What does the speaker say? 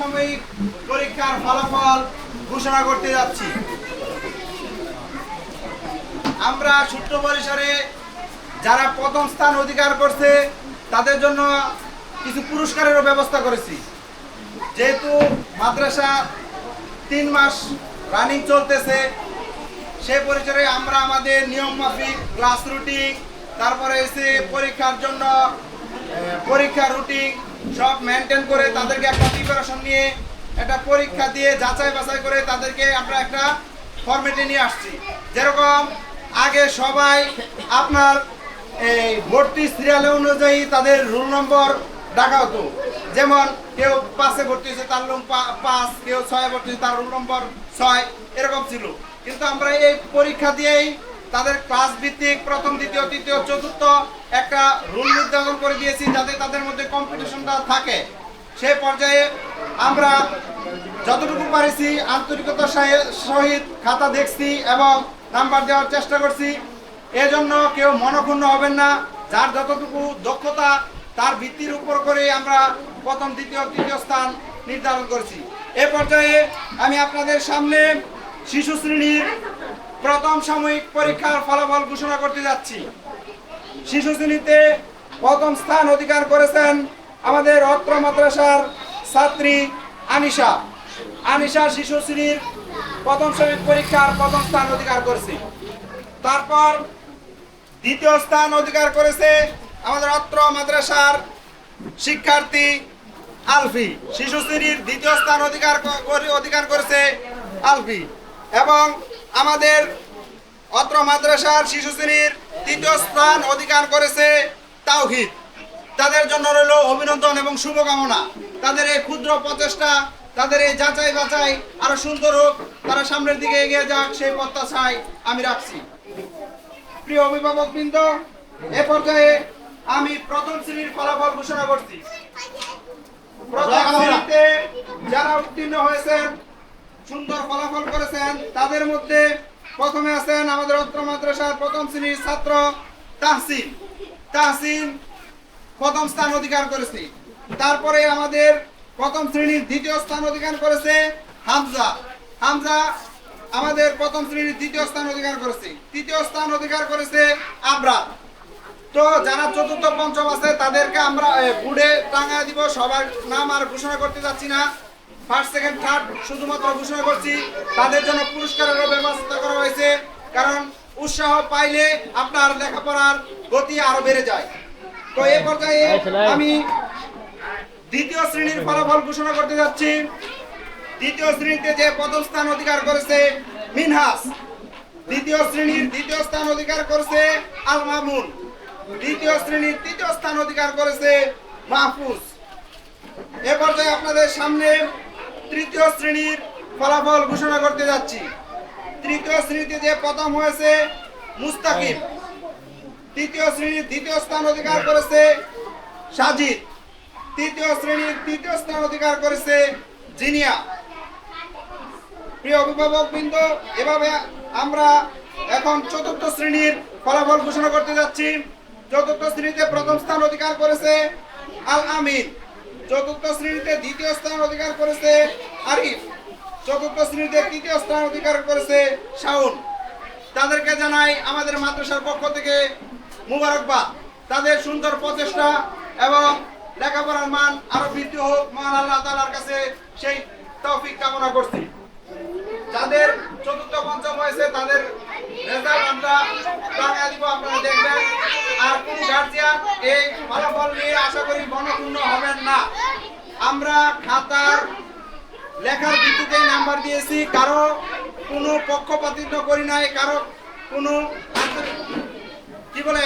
সাময়িক পরীক্ষার ফলাফল ঘোষণা করতে যাচ্ছি। আমরা সূত্র পরিসরে যারা প্রথম স্থান অধিকার করছে, তাদের জন্য কিছু পুরস্কারেরও ব্যবস্থা করেছি। যেহেতু মাদ্রাসা তিন মাস রানিং চলতেছে সেই পরিসরে আমরা আমাদের নিয়ম মাফিক ক্লাস রুটিন তারপরে এসে পরীক্ষার জন্য পরীক্ষা রুটিন সব মেনটেন করে তাদেরকে একটা প্রিপারেশন নিয়ে একটা পরীক্ষা দিয়ে যাচাই বাছাই করে তাদেরকে আমরা একটা ফরম্যাটে নিয়ে আসছি। যেরকম আগে সবাই আপনার এই ভর্তি সিরিয়াল অনুযায়ী তাদের রোল নম্বর ডাকা হতো। যেমন কেউ পাঁচে ভর্তি হয়েছে, তার রুম পাঁচ, কেউ ছয়ে ভর্তি হয়েছে, তার রোল নম্বর ছয়, এরকম ছিল। কিন্তু আমরা এই পরীক্ষা দিয়েই তাদের ক্লাস ভিত্তিক প্রথম, দ্বিতীয়, তৃতীয়, চতুর্থ একটা রুল নির্ধারণ করে দিয়েছি যাতে তাদের মধ্যে কম্পিটিশনটা থাকে। সেই পর্যায়ে আমরা যতটুকু পারেছি আন্তরিকতার সহিত খাতা দেখছি এবং নাম্বার দেওয়ার চেষ্টা করছি। এজন্য কেউ মনক্ষুণ্ণ হবেন না। যার যতটুকু দক্ষতা, তার ভিত্তির উপর করে আমরা প্রথম, দ্বিতীয়, তৃতীয় স্থান নির্ধারণ করেছি। এ পর্যায়ে আমি আপনাদের সামনে শিশু শ্রেণির প্রথম সাময়িক পরীক্ষার ফলাফল ঘোষণা করতে যাচ্ছি। শিশু শ্রেণীতে প্রথম স্থান অধিকার করেছেন আমাদের অত্র মাদ্রাসার ছাত্রী আনিশা। আনিশা শিশু শ্রেণির প্রথম সাময়িক পরীক্ষার প্রথম স্থান অধিকার করেছে। তারপর দ্বিতীয় স্থান অধিকার করেছে আমাদের অত্র মাদ্রাসার শিক্ষার্থী আলফি। শিশু শ্রেণির দ্বিতীয় স্থান অধিকার অধিকার করেছে আলফি। এবং আমাদের অত্র মাদ্রাসার শিশু শ্রেণির তৃতীয় স্থান অধিকার করেছে তাওহিদ। তাদের জন্য রইল অভিনন্দন এবং শুভকামনা। তাদের এই ক্ষুদ্র প্রচেষ্টা তাদের এই যাচাই বাছাই আরও সুন্দর হোক তারা সামনের দিকে এগিয়ে যাক সেই প্রত্যাশায় আমি রাখছি। প্রিয় অভিভাবক বৃন্দ এ পর্যায়ে আমি প্রথম শ্রেণির ফলাফল ঘোষণা করছি। প্রথম শ্রেণীতে যারা উত্তীর্ণ হয়েছেন সুন্দর ফলাফল করেছেন। তাদের মধ্যে প্রথমে আছেন আমাদের অত্র মাদ্রাসার প্রথম শ্রেণির ছাত্র তাহসিন। তাহসিন প্রথম স্থান অধিকার করেছে। তারপরে আমাদের প্রথম শ্রেণির দ্বিতীয় স্থান অধিকার করেছে হামজা। হামজা আমাদের প্রথম শ্রেণির দ্বিতীয় স্থান অধিকার করেছে। তৃতীয় স্থান অধিকার করেছে আবরার। তো যারা চতুর্থ, পঞ্চম আছে, তাদেরকে আমরা বুড়ে টাঙা দিব। সবার নাম আর ঘোষণা করতে যাচ্ছি না। ফার্স্ট সেকেন্ড থার্ড শুধুমাত্র ঘোষণা করছি, তাদের জন্য পুরস্কারেরও ব্যবস্থা করা হয়েছে, কারণ উৎসাহ পাইলে আপনার লেখাপড়ার গতি আরও বেড়ে যায়। তো এই পর্যায়ে আমি দ্বিতীয় শ্রেণির ফলাফল ঘোষণা করতে যাচ্ছি। দ্বিতীয় শ্রেণীতে যে প্রথম স্থান অধিকার করেছে মিনহাস। দ্বিতীয় শ্রেণির দ্বিতীয় স্থান অধিকার করেছে আল মামুন দ্বিতীয় শ্রেণির তৃতীয় স্থান অধিকার করেছে মাহফুজ। এ পর্যায়ে আপনাদের সামনে তৃতীয় শ্রেণির ফলাফল ঘোষণা করতে যাচ্ছি। তৃতীয় শ্রেণীতে যে প্রথম হয়েছে মুস্তাকিম। তৃতীয় শ্রেণির দ্বিতীয় স্থান অধিকার করেছে সাজিদ। তৃতীয় শ্রেণির তৃতীয় স্থান অধিকার করেছে জিনিয়া। প্রিয় অভিভাবক বৃন্দ, এভাবে আমরা এখন চতুর্থ শ্রেণির ফলাফল ঘোষণা করতে যাচ্ছি। চতুর্থ শ্রেণীতে প্রথম স্থান অধিকার করেছে আল আমিন। চতুর্থ শ্রেণীতে দ্বিতীয় স্থান অধিকার করেছে আরিফ। চতুর্থ শ্রেণীতে তৃতীয় স্থান অধিকার করেছে শাউন তাদেরকে জানাই আমাদের মাদ্রাসার পক্ষ থেকে মুবারকবাদ। তাদের সুন্দর প্রচেষ্টা এবং লেখাপড়ার মান আরও বৃদ্ধি হোক, মহান আল্লাহ তালার কাছে সেই তৌফিক কামনা করছি। যাদের চতুর্থ পঞ্চম হয়েছে, তাদের রেজাল্ট আমরা টাকা দিব আপনারা দেখবেন আর কোন গার্জিয়ান এই ফলাফল নিয়ে আশা করি মনক্ষুণ্ণ হবেন না। আমরা খাতার লেখার ভিত্তিতে নাম্বার দিয়েছি, কারও কোনো পক্ষপাতিত্ব করি নাই, কারও কোনো কি বলে?